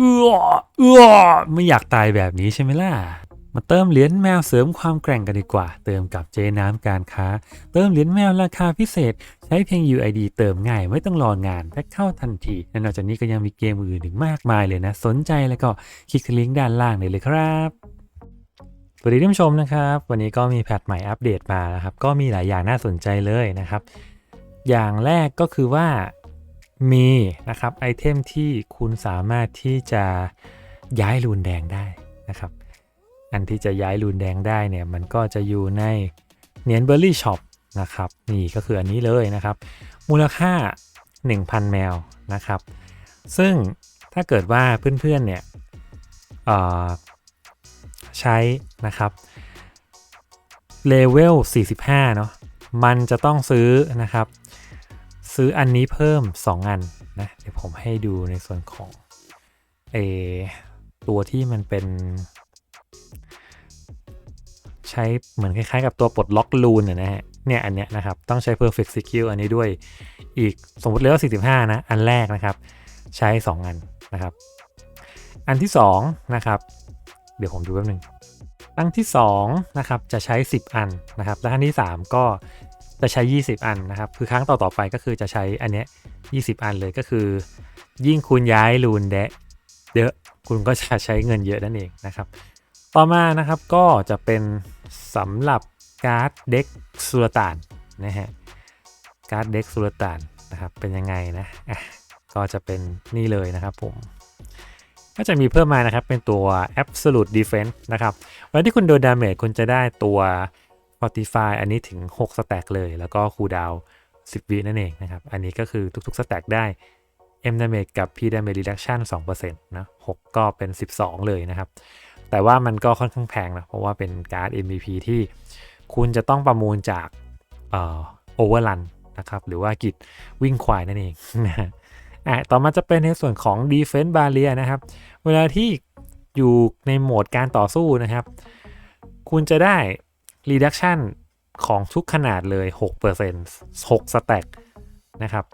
เอื้อเอื้อไม่อยากตายแบบนี้ใช่ไหมล่ะ มาเติมเหรียญแมวเสริมความแกร่งกันดีกว่า เติมกับเจน้ำการค้า เติมเหรียญแมวราคาพิเศษ ใช้เพียง UID เติมง่ายไม่ต้องรองานแพ็คเข้าทันทีและนอกจากนี้ก็ยังมีเกมอื่นอีกมากมายเลยนะ สนใจแล้วก็คลิกลิงก์ด้านล่างได้เลยครับสวัสดีท่านผู้ชมนะครับ วันนี้ก็มีแพทใหม่อัปเดตมานะครับ ก็มีหลายอย่างน่าสนใจเลยนะครับ อย่างแรกก็คือว่า มีนะครับไอเทมที่คุณสามารถที่จะย้ายรูนแดงได้นะครับ อันที่จะย้ายรูนแดงได้เนี่ยมันก็จะอยู่ในเนียนเบอร์รี่ช็อปนะครับนี่ก็คืออันนี้เลยนะครับ มูลค่า 1,000 แมวนะครับ ซึ่งถ้าเกิดว่าเพื่อนๆเนี่ยใช้นะครับเลเวล45 เนาะมันจะต้องซื้อนะครับ ซื้ออันนี้เพิ่ม 2 อันนะ เดี๋ยวผมให้ดูในส่วนของเอตัวที่มันเป็น ใช้เหมือนคล้ายๆ กับตัวปลดล็อกลูนนะฮะเนี่ยอันเนี้ยนะครับ ต้องใช้ perfect skill อันนี้ด้วยอีกสมมติเลเวล45 นะ อันแรกนะครับ ใช้ 2 อันนะครับ อันที่ 2 นะครับ เดี๋ยวผมดูแป๊บนึงอันที่ 2 นะครับ จะใช้ 10 อันนะครับ และอันที่ 3 ก็ จะใช้ 20 อันนะครับ คือครั้งต่อๆไปก็คือจะใช้อันเนี้ย20 อันเลยก็คือ ยิ่งคุณย้ายรูนแดะเยอะคุณก็จะใช้เงินเยอะนั่นเองนะครับ ต่อมานะครับก็จะเป็นสำหรับการ์ดเด็กสุลต่านนะฮะการ์ดเด็กสุลต่านนะครับเป็นยังไงนะอะก็จะเป็นนี่เลยนะครับผมก็จะมีเพิ่มมานะครับเป็นตัว absolute defense นะครับเวลาที่คุณโดนดาเมจคุณจะได้ตัว fortify อันนี้ถึง 6 สแต็กเลย แล้วก็คูลดาวน์10 วินั่นเองนะครับ อันนี้ก็คือทุกๆ สแต็กได้ M damage กับ P damage reduction 2%นะ6ก็เป็น 12 เลยนะครับ แต่ว่ามันก็ค่อนข้างแพงนะ เพราะว่าเป็นการ์ด MVP ที่คุณจะต้องประมูลจากเอ่อ overrun นะครับ หรือว่ากิจวิ่งควายนั่นเองนะฮะอะต่อมาจะเป็นในส่วนของ defense barrier นะครับ เวลาที่อยู่ในโหมดการต่อสู้นะครับ คุณจะได้ reduction ของทุกขนาดเลย 6% 6สแต็กนะครับ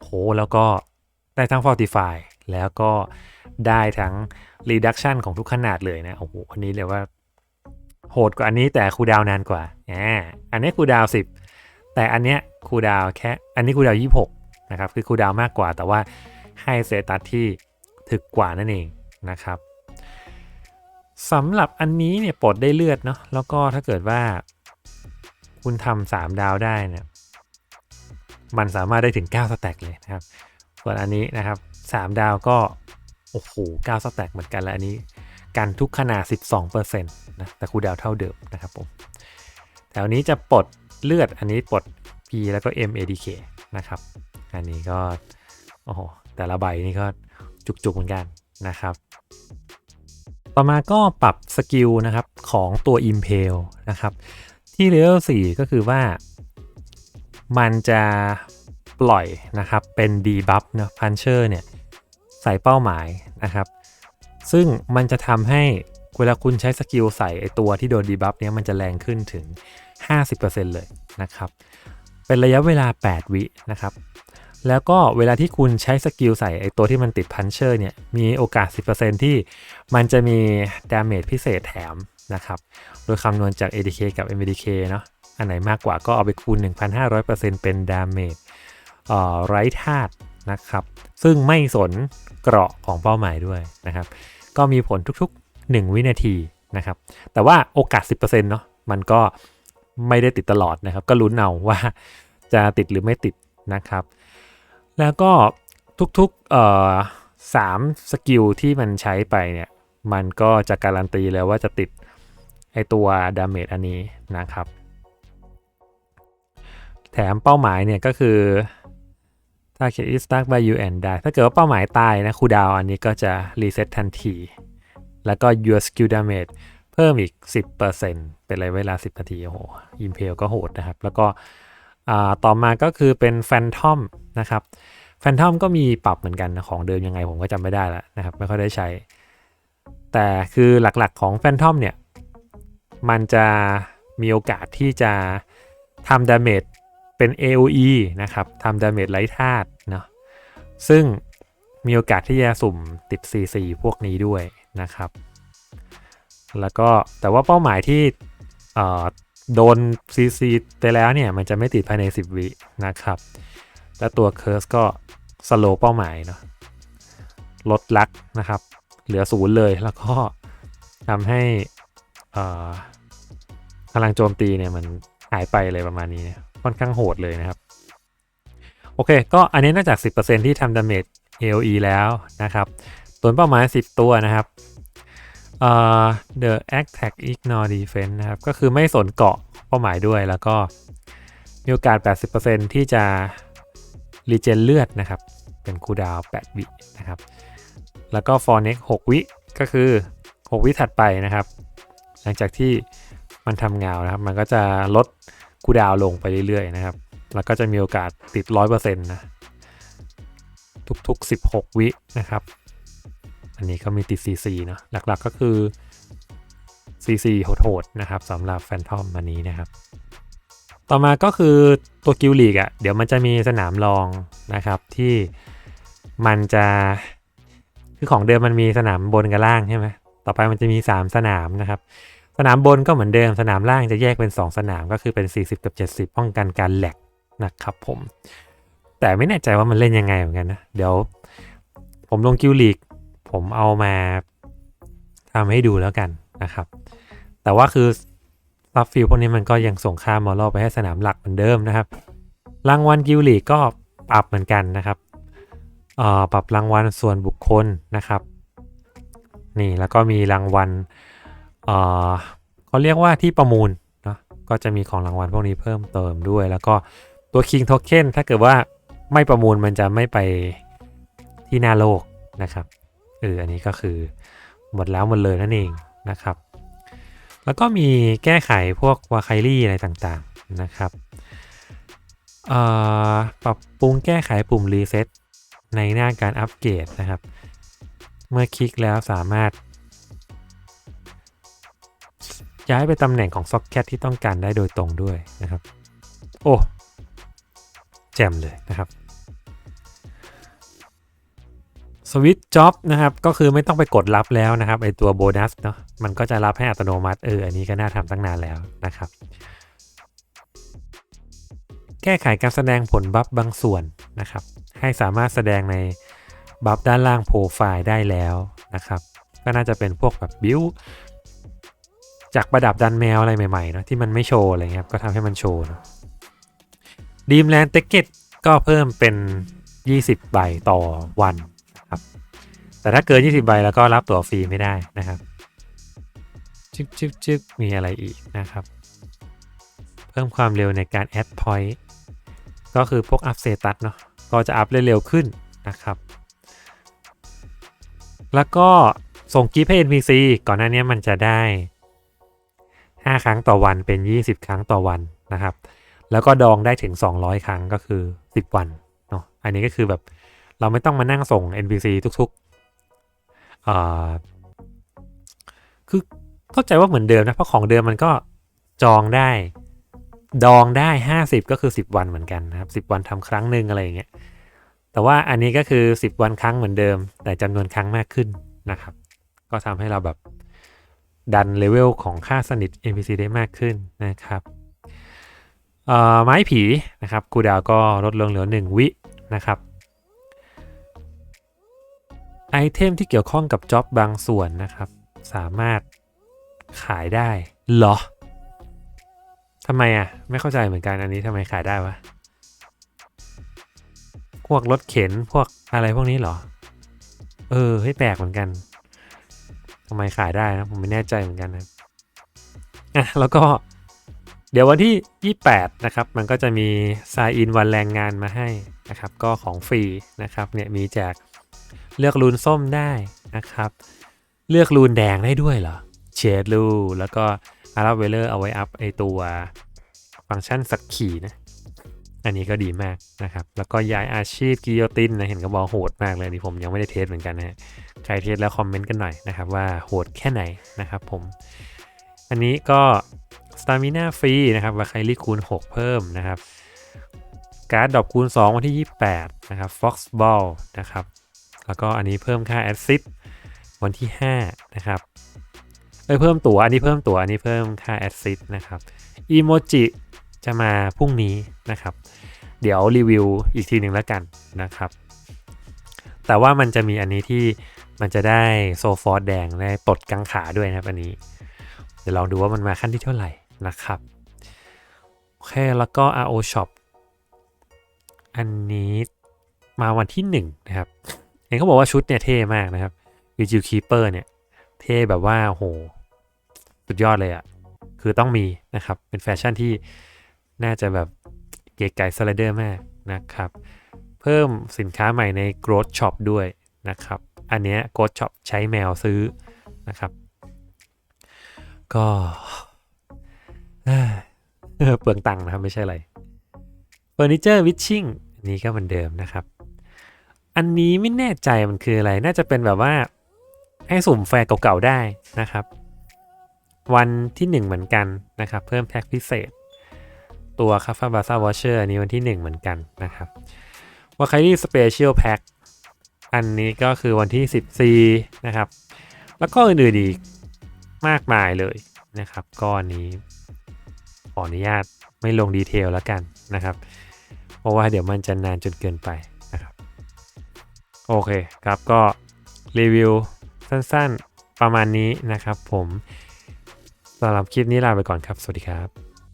โหแล้วก็ได้ทั้ง Fortify แล้วก็ได้ทั้ง reduction ของทุกขนาดเลยนะ โอ้โห อันนี้เรียกว่า โหดกว่าอันนี้แต่คูดาวนานกว่าอ่าอันนี้คูดาว10 แต่อันเนี้ยคูดาวแค่ อันนี้คูดาว26 นะครับ คือคูดาวมากกว่า แต่ว่าให้เซตัสที่ถึกกว่านั่นเองนะครับ สำหรับอันนี้เนี่ยปลดได้เลือดเนาะแล้วก็ถ้าเกิดว่า คุณทำสามดาวได้เนี่ยมันสามารถได้ถึง 9 สแต็กเลยนะครับ ส่วนอันนี้นะครับ 3 ดาวก็ โอ้โห 9 สแต็กเหมือนกันและอันนี้กันทุกขนาด 12%นะ แต่คูดาวเท่าเดิมนะครับผม แถวนี้จะปลดเลือด อันนี้ปลด P แล้วก็ MADK นะครับ อันนี้ก็ โอ้โห แต่ละใบนี่ก็จุกๆเหมือนกันนะครับ ต่อมาก็ปรับสกิลนะครับของตัว Impale นะครับ ที่เลเวล4ก็คือว่า มันจะปล่อยนะครับเป็น debuff เนาะ puncher เนี่ยใส่เป้าหมายนะครับ ซึ่งมันจะทำให้เวลาคุณใช้สกิลใส่ไอตัวที่โดน debuff เนี้ยมันจะแรงขึ้นถึง 50%เลยนะครับ เป็นระยะเวลา 8 วินะครับ แล้วก็เวลาที่คุณใช้สกิลใส่ไอตัวที่มันติดพันเชอร์เนี่ย มีโอกาส 10%ที่มันจะมีดาเมจพิเศษแถมนะครับ โดยคำนวณจาก ADK กับ MDK เนาะ อันไหนมากกว่าก็เอาไปคูณ 1,500%เป็นดาเมจไร้ธาตุนะครับ ซึ่งไม่สนเกราะของเป้าหมายด้วยนะครับ ก็มีผลทุกๆ 1 วินาทีนะครับ แต่ว่าโอกาส 10%เนาะ มันก็ไม่ได้ติดตลอดนะครับ ก็ลุ้นเอาว่าจะติดหรือไม่ติดนะครับ แล้วก็ทุกๆเอ่อสามสกิลที่มันใช้ไปเนี่ย มันก็จะการันตีแล้วว่าจะติดไอตัวดาเมจอันนี้นะครับ แถมเป้าหมายเนี่ยก็คือ target is stuck by you and die ถ้าเกิดว่าเป้าหมายตายนะคูดาวอันนี้ก็จะรีเซ็ตทันที แล้วก็ your skill damage เพิ่มอีก 10%เป็นระยะเวลา 10 นาที โอ้โห impale ก็โหดนะครับ แล้วก็ ต่อมาก็คือเป็น phantom นะครับ phantom ก็มีปรับเหมือนกันของเดิมยังไงผมก็จำไม่ได้แล้วนะครับ ไม่ค่อยได้ใช้ แต่คือหลักๆของ phantom เนี่ย มันจะมีโอกาสที่จะทำดาเมจเป็น AOE นะครับทำดาเมจไร้ธาตุเนาะซึ่งมีโอกาสที่จะสุ่มติด CC พวกนี้ด้วยนะครับ แล้วก็แต่ว่าเป้าหมายที่ โดน CC ไปแล้วเนี่ย มันจะไม่ติดภายใน 10 วินะครับ และตัวเคิร์สก็สโลเป้าหมายเนาะลดลักนะครับ เหลือศูนย์เลยแล้วก็ทำให้อ่อพลังโจมตีเนี่ยมันหายไปเลยประมาณนี้ ค่อนข้างโหดเลยนะครับ โอเค ก็อันนี้นอกจาก 10%ที่ทำดาเมจ AOE แล้วนะครับตัวเป้าหมาย 10 ตัวนะครับ เอ่อ the attack ignore defense นะครับ ก็คือไม่สนเกาะเป้าหมายด้วย แล้วก็มีโอกาส 80%ที่จะรีเจนเลือดนะครับ เป็นคูดาว 8 วินะครับ แล้วก็ for next 6 วิก็คือ 6 วิถัดไปนะครับ หลังจากที่มันทำเงานะครับ มันก็จะลดคูดาวลงไปเรื่อยๆนะครับ แล้วก็จะมีโอกาสติด 100%นะ ทุกๆ 16 วินะครับ อันนี้ก็มีติด CC เนาะหลักๆก็คือ CC โหดๆนะครับสำหรับแฟนทอมอันนี้นะครับ ต่อมาก็คือตัวกิลลีกอะเดี๋ยวมันจะมีสนามรองนะครับที่มันจะคือของเดิมมันมีสนามบนกับล่างใช่ไหมต่อไปมันจะมี 3 สนามนะครับ สนามบนก็เหมือนเดิมสนามล่างจะแยกเป็น 2 สนามก็คือเป็น 40 กับ 70 ป้องกันการแหลกนะครับผม แต่ไม่แน่ใจว่ามันเล่นยังไงเหมือนกันนะ เดี๋ยวผมลงกิลลีก ผมเอามาทำให้ดูแล้วกันนะครับ แต่ว่าคือซับฟิลพวกนี้มันก็ยังส่งค่ามอลล์ไปให้สนามหลักเหมือนเดิมนะครับ รางวัลกิลลีกก็ปรับเหมือนกันนะครับเอ่อปรับรางวัลส่วนบุคคลนะครับ นี่แล้วก็มีรางวัลเอ่อเขาเรียกว่าที่ประมูลเนาะก็จะมีของรางวัลพวกนี้เพิ่มเติมด้วย แล้วก็ตัว King Token ถ้าเกิดว่าไม่ประมูลมันจะไม่ไปที่หน้าโลกนะครับ อออันนี้ก็คือหมดแล้วหมดเลยนั่นเองนะครับ แล้วก็มีแก้ไขพวกวาไคลี่อะไรต่างๆนะครับปรับปรุงแก้ไขปุ่มรีเซ็ตในหน้าการอัปเกรดนะครับ เมื่อคลิกแล้วสามารถ ย้ายไปตำแหน่งของซ็อกเก็ตที่ต้องการได้โดยตรงด้วยนะครับ โอ้ แจ่มเลยนะครับ สวิตจ็อบนะครับ ก็คือไม่ต้องไปกดรับแล้วนะครับไอตัวโบนัสเนาะมันก็จะรับให้อัตโนมัติเอออันนี้ก็น่าทำตั้งนานแล้วนะครับ แก้ไขการแสดงผลบัฟบางส่วนนะครับ ให้สามารถแสดงในบัฟด้านล่างโปรไฟล์ได้แล้วนะครับ ก็น่าจะเป็นพวกแบบบิวจากประดับดันแมวอะไรใหม่ๆเนาะที่มันไม่โชว์อะไรเงี้ยก็ทำให้มันโชว์นะดีมแลนด์เต็กเก็ตก็เพิ่มเป็น 20 ใบต่อวัน แต่ถ้าเกิน 20 ใบแล้วก็รับตั๋วฟรีไม่ได้นะครับจึ๊กจึ๊กจึ๊กมีอะไรอีกนะครับ เพิ่มความเร็วในการแอดพอยต์ก็คือพวกอัพเซตัสเนาะก็จะอัพเร็วขึ้นนะครับ แล้วก็ส่งกิฟต์ให้ NPC ก่อนหน้านี้มันจะได้ 5 ครั้งต่อวันเป็น 20 ครั้งต่อวันนะครับ แล้วก็ดองได้ถึง 200 ครั้งก็คือ 10 วันเนาะอันนี้ก็คือแบบ เราไม่ต้องมานั่งส่ง NPC ทุกๆคือเข้าใจว่าเหมือนเดิมนะ เพราะของเดิมมันก็จองได้ ดองได้ 50 ก็คือ 10 วันเหมือนกันนะครับ 10 วันทำครั้งหนึ่งอะไรอย่างเงี้ย แต่ว่าอันนี้ก็คือ 10 วันครั้งเหมือนเดิม แต่จำนวนครั้งมากขึ้นนะครับ ก็ทำให้เราแบบดันเลเวลของค่าสนิท NPC ได้มากขึ้นนะครับไม้ผีนะครับกูดาวก็ลดลงเหลือ 1 วินะครับ ไอเทมที่เกี่ยวข้องกับจ็อบบางส่วนนะครับ สามารถขายได้เหรอทำไมอะ ไม่เข้าใจเหมือนกันอันนี้ทำไมขายได้วะ พวกรถเข็นพวกอะไรพวกนี้เหรอ เออให้แปลกเหมือนกันทำไมขายได้นะ ผมไม่แน่ใจเหมือนกันนะอะแล้วก็เดี๋ยววันที่ 28 นะครับ มันก็จะมีซายอินวันแรงงานมาให้นะครับ ก็ของฟรีนะครับ เนี่ยมีแจก เลือกรูนส้มได้นะครับ เลือกรูนแดงได้ด้วยเหรอเชดรูแล้วก็อาราเวเลอร์เอาไว้อัพไอตัวฟังก์ชันสักขี่นะ อันนี้ก็ดีมากนะครับ แล้วก็ย้ายอาชีพกิโยตินนะเห็นก็บอกโหดมากเลยนี่ผมยังไม่ได้เทสเหมือนกันนะใครเทสแล้วคอมเมนต์กันหน่อยนะครับว่าโหดแค่ไหนนะครับผม อันนี้ก็สตามิน่าฟรีนะครับวาไคลี่คูณ 6 เพิ่มนะครับ การ์ดดอกคูณ 2 วันที่ 28 นะครับฟ็อกซ์บอลนะครับ แล้วก็อันนี้เพิ่มค่าแอดซิดวันที่ 5 นะครับเอ้ยเพิ่มตัวอันนี้เพิ่มตัวอันนี้เพิ่มค่าแอดซิดนะครับอีโมจิจะมาพรุ่งนี้นะครับ เดี๋ยวรีวิวอีกทีหนึ่งแล้วกันนะครับ แต่ว่ามันจะมีอันนี้ที่มันจะได้โซฟอร์แดงได้ปลดกังขาด้วยนะครับอันนี้ เดี๋ยวลองดูว่ามันมาขั้นที่เท่าไหร่นะครับโอเคแล้วก็ RO Shop อันนี้มาวันที่ 1 นะครับ ห็นเขาบอกว่าชุดเนี่ยเท่มากนะครับ Vigil Keeper เนี่ย เท่แบบว่าโหสุดยอดเลยอะ่ะ คือต้องมีนะครับ เป็นแฟชั่นที่น่าจะแบบเก๋ไก่สไลเดอร์มากนะครับ เพิ่มสินค้าใหม่ใน Growth Shop ด้วยนะครับ อันเนี้ย Growth Shop ใช้แมวซื้อนะครับ ก็เปลืองตังค์นะครับ ไม่ใช่อะไรเฟอร์นิเจอร์วิชชิ่งนนี้ก็เหมือนเดิมนะครับ อันนี้ไม่แน่ใจมันคืออะไร น่าจะเป็นแบบว่า ให้สุ่มแฟร์เก่าๆได้นะครับ วันที่ 1 เหมือนกันนะครับ เพิ่มแพ็คพิเศษ ตัวคาฟาบาซาวอชเชอร์อันนี้วันที่ 1 เหมือนกันนะครับวาคารี่สเปเชียลแพ็คอันนี้ก็คือวันที่ 14 นะครับ แล้วก็อื่นๆอีกมากมายเลยนะครับก้อนนี้ขออนุญาตไม่ลงดีเทลแล้วกันนะครับ เพราะว่าเดี๋ยวมันจะนานจนเกินไป โอเคครับก็รีวิวสั้นๆประมาณนี้นะครับผมสำหรับคลิปนี้ลาไปก่อนครับ สวัสดีครับ